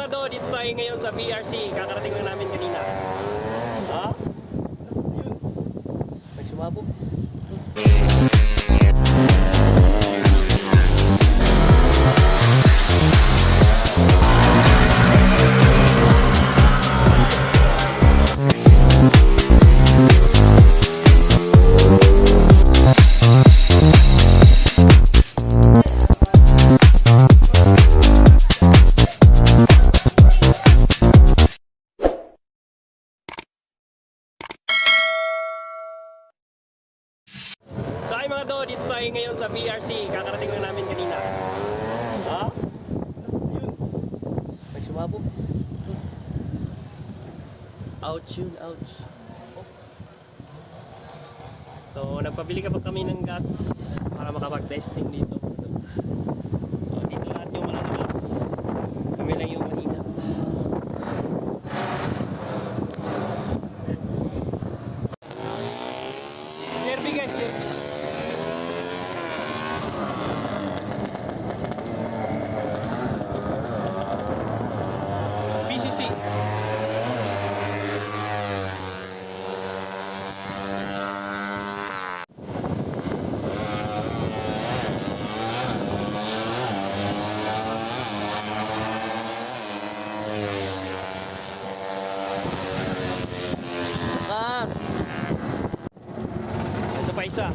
mga do, dito tayo ngayon sa BRC. Kakarating lang namin kanina. Ha? Ayun. May sumabog. Ngayon sa BRC. Kakarating lang namin kanina. Ha? Ayun. May sumabog. Ouch yun, ouch. So, nagpabili ka pa kami ng gas para makapag-testing dito. So, dito lahat yung malalabas. Kami lang yung mahina. Nervy guys, nervy. PCC. Lakas! Ito pa isa.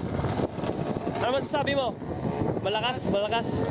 Ano masasabi mo? Malakas, malakas.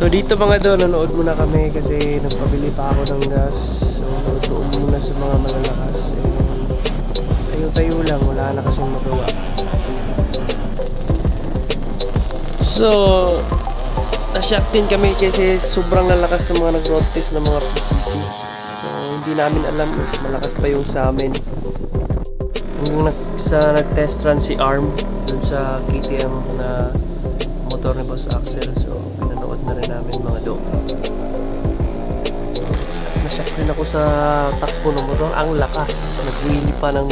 So dito mga do, nanood muna kami kasi nagpabili pa ako ng gas. So nanood muna sa mga malalakas. And tayo-tayo lang, wala na kasing magawa. So, nashock din kami kasi sobrang lalakas ng mga nag-road ng mga PCC. So, hindi namin alam mas malakas pa yung sa amin. Hanggang nag, sa nag-test run si ARM dun sa KTM na motor ni Boss Axel. So, na rin namin mga do. Nashock rin ako sa takbo ng motor. Ang lakas. Nag-wheelie pa ng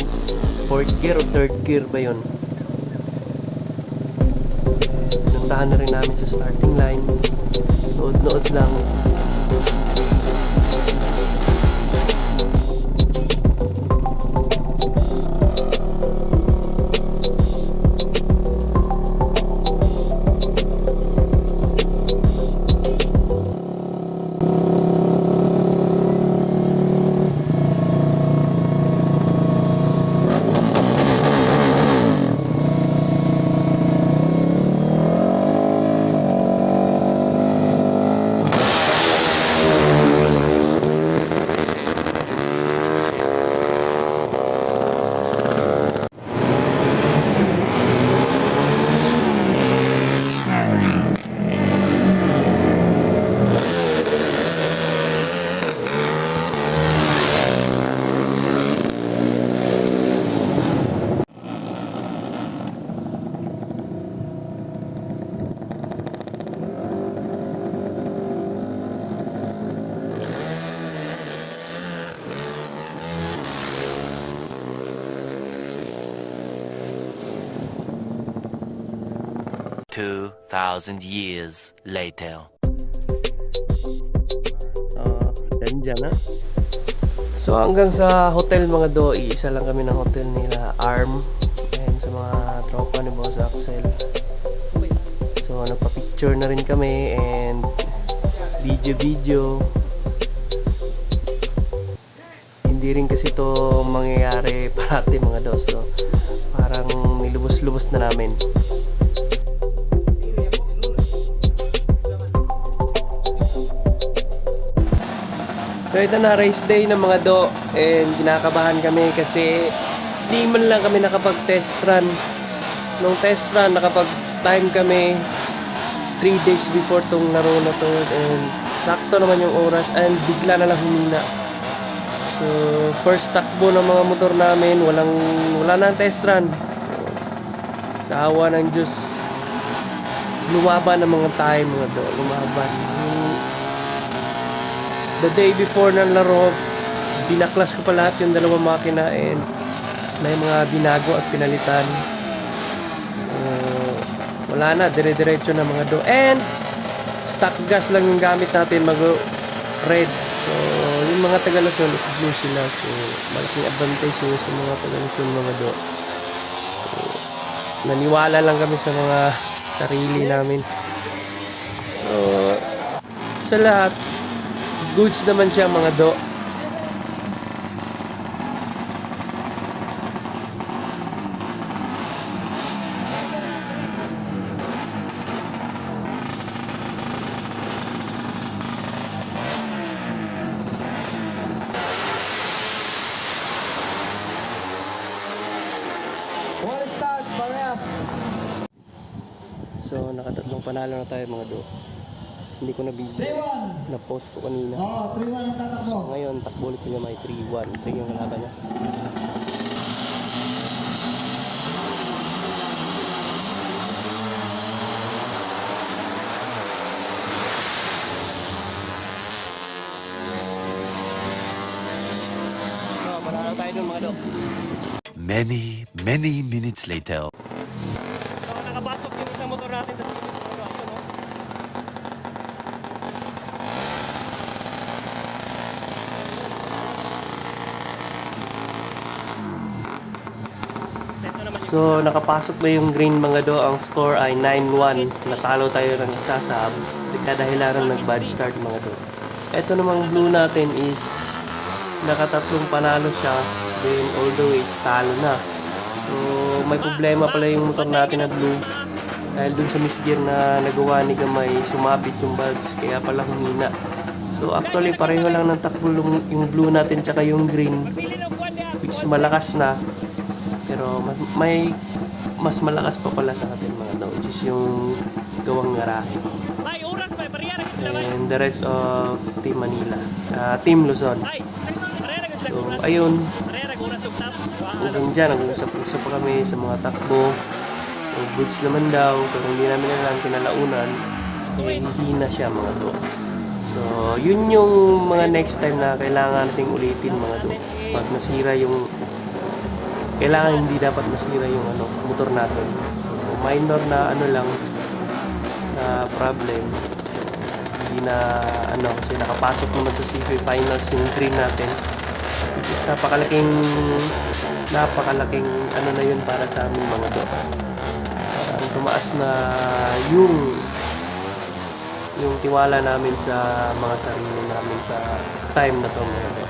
4th gear o 3rd gear ba yun? Pinuntahan na rin namin sa starting line. Nood-nood lang. Two thousand years later. Ah, dyan na. So hanggang sa hotel mga do, isa lang kami ng hotel nila ARM and sa mga tropa ni Boss Axel. So nagpa-picture na rin kami and video-video. Hindi rin kasi to mangyayari parati mga do. So parang nilubos-lubos na namin. So ito na race day ng mga do and kinakabahan kami kasi di man lang kami nakapag test run. Nung test run nakapag time kami 3 days before tong laro na to and sakto naman yung oras and bigla na lang humina. So first takbo ng mga motor namin walang wala na ang test run. So, sa awa ng Diyos lumaban ang mga tayo mga do lumaban the day before ng laro binaklas ko pa lahat yung dalawang makina and may mga binago at pinalitan. Uh, wala na dire-diretso na mga do. And stock gas lang yung gamit natin mag red. So yung mga taga Luzon is blue sila. So malaking advantage yun sa mga taga Luzon mga do. So, naniwala lang kami sa mga sarili namin. So sa lahat goods naman siya mga do. So nakatatlong panalo na tayo mga do hindi ko na video 3-1. na post ko kanina Oo, 3-1 ang tatakbo. ngayon takbo ulit sila may 3-1 ito yung kalaban niya So, panalo tayo dun mga. Many, many minutes later. So, nakapasok yung isang motor natin sa series mga do. Ayun, oh. So, nakapasok na yung green mga do. Ang score ay 9-1. Natalo tayo ng isa sa kadahilaran ng bad start mga do. Ito namang blue natin is nakatatlong panalo siya. Then, although is talo na. So, may problema pala yung motor natin na blue. Dahil dun sa misgear na nagawa ni Gamay, sumabit yung valves. Kaya pala humina. So, actually, pareho lang ng takbo yung- blue natin tsaka yung green. Which malakas na. Pero may mas malakas pa pala sa atin mga daw, which is yung gawang garahe. And the rest of Team Manila. ah, Team Luzon. So, ayun. Hanggang dyan, nag-uusap-usap pa kami sa mga takbo. So, goods naman daw, pero hindi namin alam kinalaunan. Eh, hindi na siya mga do. So, yun yung mga next time na kailangan nating ulitin mga do. Pag nasira yung kailangan hindi dapat masira yung ano, motor natin. So, minor na ano lang na problem. Hindi na ano kasi nakapasok naman sa CV finals yung green natin. Which is napakalaking napakalaking ano na yun para sa amin mga do. Parang tumaas na yung yung tiwala namin sa mga sarili namin sa time na to mga.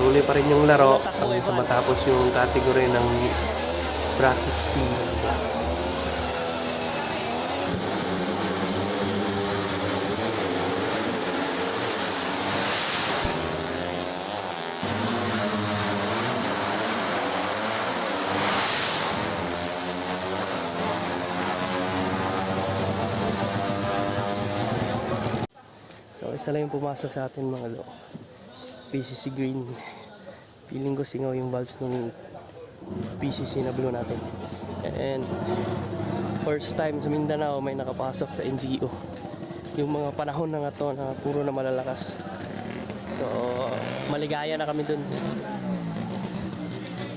So, patuloy pa rin yung laro hanggang sa matapos yung category ng bracket C. So, isa lang yung pumasok sa atin mga lo. PCC green. Feeling ko singaw yung valves ng PCC na blue natin. And first time sa Mindanao may nakapasok sa NGO. Yung mga panahon na nga to na puro na malalakas. So, maligaya na kami dun.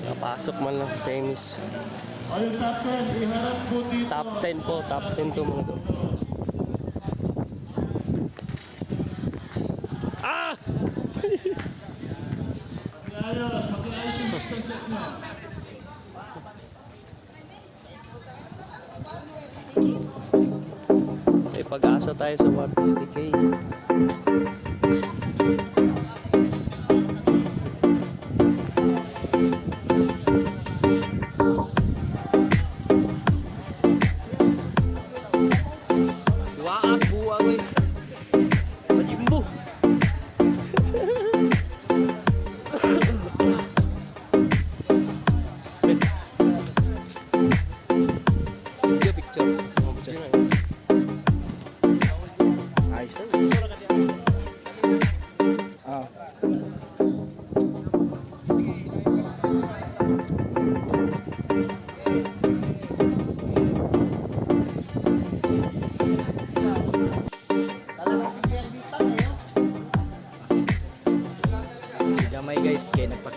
Nakapasok man lang sa semis. Top 10 po, top 10 to mga to. May pag-asa tayo sa 150k.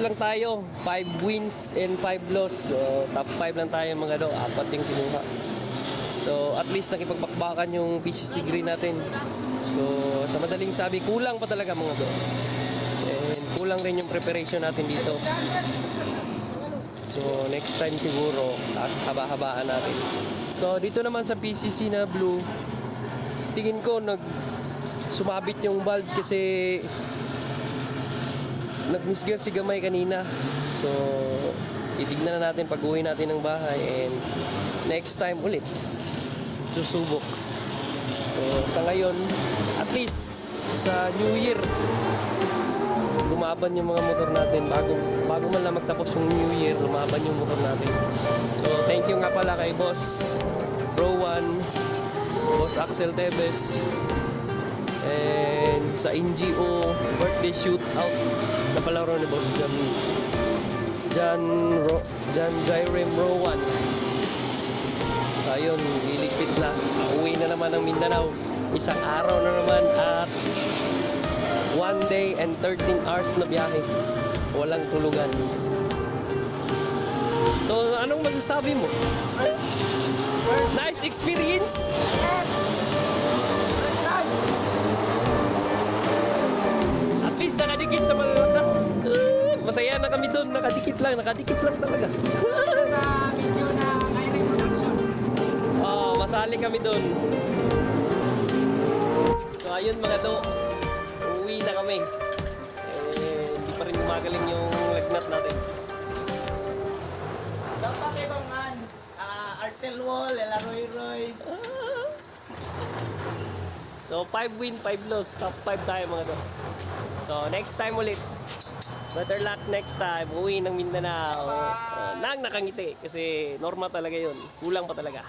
Lang tayo. 5 wins and 5 loss. So top 5 lang tayo mga do, apat yung kinuha. So at least nakipagpakbakan yung PCC green natin. So sa madaling sabi, kulang pa talaga mga do. And kulang rin yung preparation natin dito. So next time siguro, taas haba-habaan natin. So dito naman sa PCC na blue, tingin ko nag sumabit yung valve kasi nag-misgear si Gamay kanina. So, titignan na natin pag uwi natin ng bahay and next time ulit susubok. So, sa ngayon, at least sa New Year, lumaban yung mga motor natin bago bago man lang magtapos yung New Year, lumaban yung motor natin. So, thank you nga pala kay Boss Rowan, Boss Axel Tevez, and sa NGO birthday shootout na palaro ni Boss John John Ro, John Jairem Rowan. Ayun liligpit na. Uwi na naman ng Mindanao. Isang araw na naman at one day and 13 hours na biyahe. Walang tulugan. So anong masasabi mo? nice experience! At least nakadikit sa malalakas. Ah, masaya na kami doon. Nakadikit lang. Nakadikit lang talaga. Sa video na Kairing Production. Oo, masali kami doon. So ayun mga do. Uwi na kami. Eh, hindi pa rin gumagaling yung lagnat natin. Dapat ibang man, uh, Artel Wall, Elaroy Roy. So 5 win, 5 loss. Top 5 tayo mga do. So next time ulit. Better luck next time. Uwi ng Mindanao. Uh, nang nakangiti. Kasi normal talaga yun. Kulang pa talaga.